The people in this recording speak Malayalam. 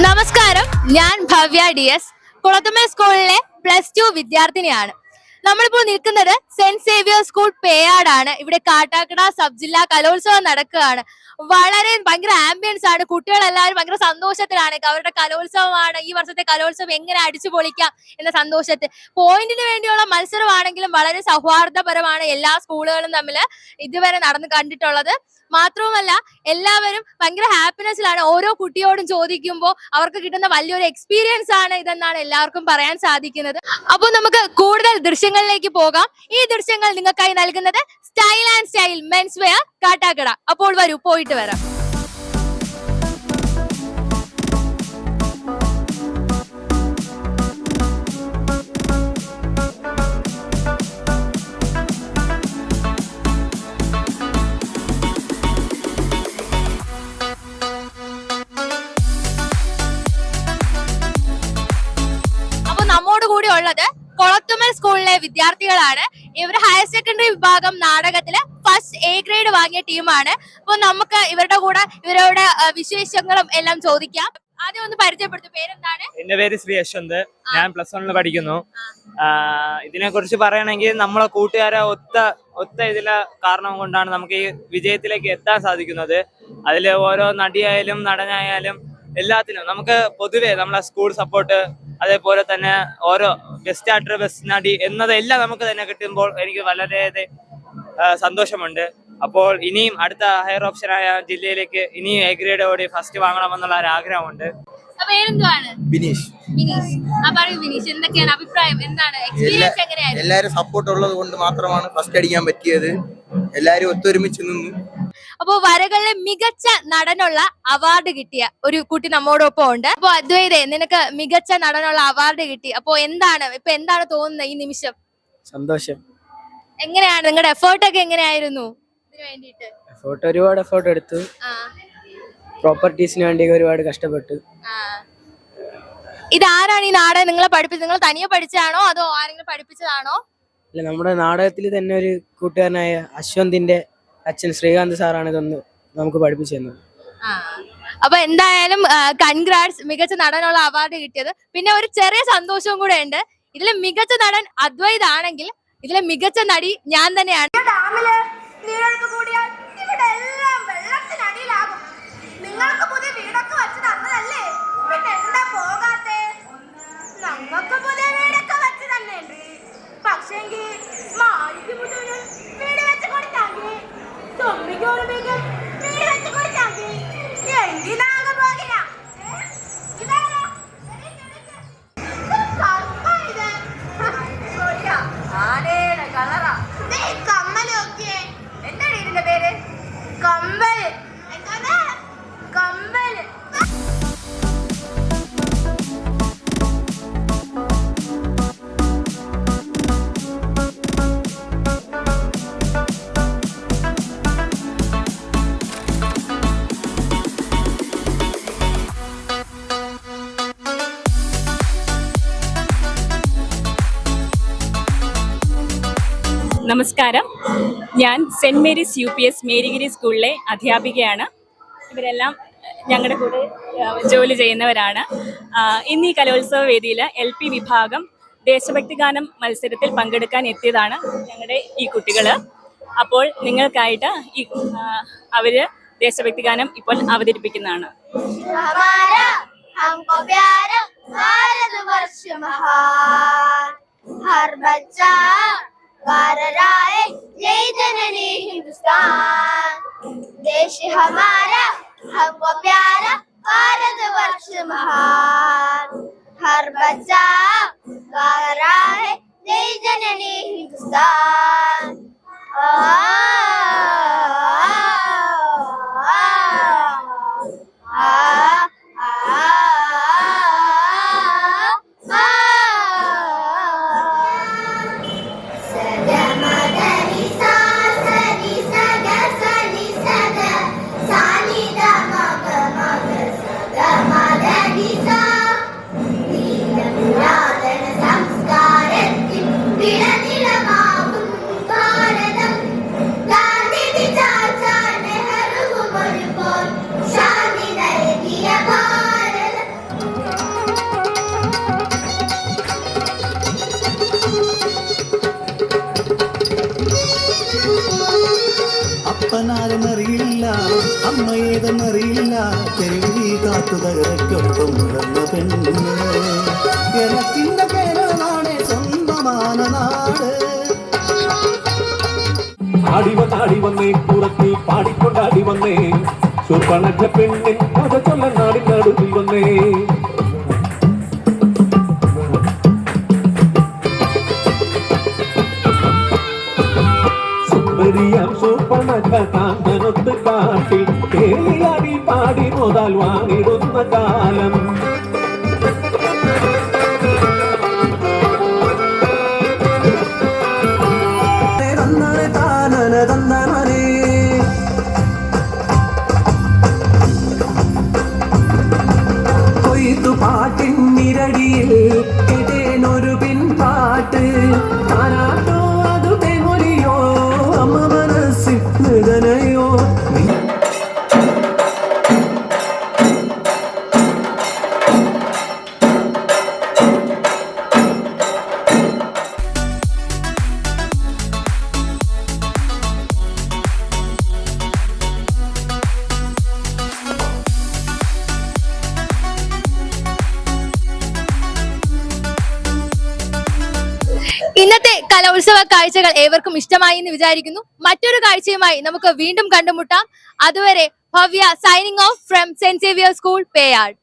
നമസ്കാരം. ഞാൻ ഭവ്യ ഡി എസ്. കുളത്തുമ്മ സ്കൂളിലെ പ്ലസ് ടു വിദ്യാർത്ഥിനിയാണ്. നമ്മളിപ്പോൾ നിൽക്കുന്നത് സെന്റ് സേവിയർ സ്കൂൾ പേയാടാണ്. ഇവിടെ കാട്ടാക്കട സബ് ജില്ലാ കലോത്സവം നടക്കുകയാണ്. വളരെ ഭയങ്കര ആംബിയൻസ് ആണ്. കുട്ടികളെല്ലാവരും ഭയങ്കര സന്തോഷത്തിലാണ്. അവരുടെ കലോത്സവമാണ്. ഈ വർഷത്തെ കലോത്സവം എങ്ങനെ അടിച്ചു പൊളിക്കാം എന്ന സന്തോഷത്തിൽ. പോയിന്റിന് വേണ്ടിയുള്ള മത്സരമാണെങ്കിലും വളരെ സൗഹാർദ്ദപരമാണ് എല്ലാ സ്കൂളുകളും തമ്മിൽ ഇതുവരെ നടന്ന് കണ്ടിട്ടുള്ളത്. മാത്രവുമല്ല എല്ലാവരും ഭയങ്കര ഹാപ്പിനെസ്സിലാണ് ഓരോ കുട്ടിയോടും ചോദിക്കുമ്പോൾ അവർക്ക് കിട്ടുന്ന വലിയൊരു എക്സ്പീരിയൻസ് ആണ് ഇതെന്നാണ് എല്ലാവർക്കും പറയാൻ സാധിക്കുന്നത്. അപ്പോൾ നമുക്ക് കൂടുതൽ ദൃശ്യങ്ങളിലേക്ക് പോകാം. ഈ ദൃശ്യങ്ങൾ നിങ്ങൾക്കായി നൽകുന്നത് style and style men's wear Kattakkada. അപ്പോൾ വരൂ പോയിട്ട് വരാം. സ്കൂളിലെ വിദ്യാർത്ഥികളാണ്. ഇവർ ഹയർ സെക്കൻഡറി വിഭാഗം നാടകത്തിൽ ഫസ്റ്റ് എ ഗ്രേഡ് വാങ്ങിയ ടീമാണ് അപ്പൊ നമുക്ക് ഇവരുടെ കൂടെ ഇവരുടെ വിശേഷങ്ങളും എല്ലാം ചോദിക്കാം. ആദ്യം ഒന്ന് പരിചയപ്പെടുത്തു പേരെന്താണ്? എന്റെ പേര് ശ്രീ യശ്വന്ത്. ഞാൻ പ്ലസ് വണ്ണിൽ പഠിക്കുന്നു. ഇതിനെ കുറിച്ച് പറയണെങ്കിൽ നമ്മളെ കൂട്ടുകാരെ ഒത്ത ഒത്ത ഇതിലെ കാരണം കൊണ്ടാണ് നമുക്ക് ഈ വിജയത്തിലേക്ക് എത്താൻ സാധിക്കുന്നത്. അതിലെ ഓരോ നടിയായാലും നടനായാലും എല്ലാത്തിനും നമുക്ക് പൊതുവെ നമ്മളെ സ്കൂൾ സപ്പോർട്ട് അതേപോലെ തന്നെ ഓരോ ബെസ്റ്റ് ആക്ടർ ബെസ്റ്റ് നടി എന്നതെല്ലാം നമുക്ക് തന്നെ കിട്ടുമ്പോൾ എനിക്ക് വളരെ സന്തോഷമുണ്ട്. അപ്പോൾ ഇനിയും അടുത്ത ഹയർ ഓപ്ഷനായ ജില്ലയിലേക്ക് ഇനിയും എ ഗ്രേഡ് ഓടി ഫസ്റ്റ് വാങ്ങണമെന്നുള്ള ഒരു ആഗ്രഹമുണ്ട്. ബിനീഷ് എല്ലാരും സപ്പോർട്ട് ഉള്ളത് കൊണ്ട് മാത്രമാണ് ഫസ്റ്റ് അടിക്കാൻ പറ്റിയത്. എല്ലാരും ഒത്തൊരുമിച്ച് നിന്നു അപ്പോ വരകളിലെ മികച്ച നടനുള്ള അവാർഡ് കിട്ടിയ ഒരു കുട്ടി നമ്മോടൊപ്പം ഉണ്ട്. അപ്പൊ അദ്വൈതേ നിനക്ക് മികച്ച നടനുള്ള അവാർഡ് കിട്ടി. അപ്പൊ എന്താണ് ഇപ്പൊ എന്താണ് തോന്നുന്നത് ഈ നിമിഷം? സന്തോഷം. എങ്ങനെയാണ്? നിങ്ങളുടെ എഫേർട്ട് ഒക്കെ എങ്ങനെയായിരുന്നു? ഇതിനു വേണ്ടിയിട്ട്. ഫോട്ടോ ഒരുപാട് എഫേർട്ട് എടുത്തു. പ്രോപ്പർട്ടീസിന് വേണ്ടി ഒരുപാട് കഷ്ടപ്പെട്ടു. ഇതാരാണ് ഈ നാടകം നിങ്ങളെ പഠിപ്പിച്ചത് നിങ്ങൾ തനിയെ പഠിച്ചതാണോ? അതോ ആരെങ്കിലും പഠിപ്പിച്ചതാണോ? അല്ല നമ്മുടെ നാടകത്തിൽ തന്നെ ഒരു കൂട്ടുകാരനായ അശ്വന്തിന്റെ അച്ഛൻ ശ്രീകാന്ത് സാറാണ് ഇതൊന്ന് നമുക്ക് പഠിപ്പിച്ചു തന്നത്. ആ. അപ്പൊ എന്തായാലും കൺഗ്രാറ്റ്സ് മികച്ച നടനുള്ള അവാർഡ് കിട്ടിയത്. പിന്നെ ഒരു ചെറിയ സന്തോഷവും കൂടെ ഉണ്ട്. ഇതിലെ മികച്ച നടൻ അദ്വൈത് ആണെങ്കിൽ ഇതിലെ മികച്ച നടി ഞാൻ തന്നെയാണ്. ഡാമിൽ നീരൊഴുക്ക് നമസ്കാരം ഞാൻ saint Mary's U P S Marygiri സ്കൂളിലെ അധ്യാപികയാണ് ഇവരെല്ലാം ഞങ്ങളുടെ കൂടെ ആ, ജോലി ചെയ്യുന്നവരാണ് ആ, ഇന്ന് ഈ കലോത്സവ വേദിയിൽ എൽ പി വിഭാഗം ദേശഭക്തി ഗാനം മത്സരത്തിൽ പങ്കെടുക്കാൻ എത്തിയതാണ് ഞങ്ങളുടെ ഈ കുട്ടികൾ അപ്പോൾ നിങ്ങൾക്കായിട്ട് ഈ ആ, അവര് ദേശഭക്തി ഗാനം ഇപ്പോൾ അവതരിപ്പിക്കുന്നതാണ് हमारा हमको प्यारा भारत वर्ष महान हर बच्चा गा राय जय जननी हिंदुस्तान। देश हमारा हमको प्यारा। ഏതെന്നറിയില്ല. തെരുവിളി കാത്തു തകരക്കൊപ്പം നടന്ന പെണ്ണ്. എനക്കിന്റെ കേരളമാണ് സ്വന്തமான നാട്. ആടി വന്നാടി വന്നേ പുറത്തിൽ പാടിക്കൊണ്ടാടി വന്നേ. സുർപ്പണറ്റ പെണ്ണിൻ കഥ ചൊല്ല നാടിനടുത്തിൽ വന്നേ. പാടി മുതൽ വാണിടുന്ന കാലം തന്നനെ താനന തന്നനേ കൊയ്ത്തു പാട്ടിൻ നിരടിയിൽ ഇടേനൊരു പിൻപാട്ട് താനാട്ടോ അതു തെമൊലിയോ അമ്മ മനസ്സിൽ മൃഗനയോ ഇന്നത്തെ കലോത്സവ കാഴ്ചകൾ ഏവർക്കും ഇഷ്ടമായി എന്ന് വിചാരിക്കുന്നു. മറ്റൊരു കാഴ്ചയുമായി നമുക്ക് വീണ്ടും കണ്ടുമുട്ടാം. അതുവരെ Bhavya signing off from Saint Xavier school Peyad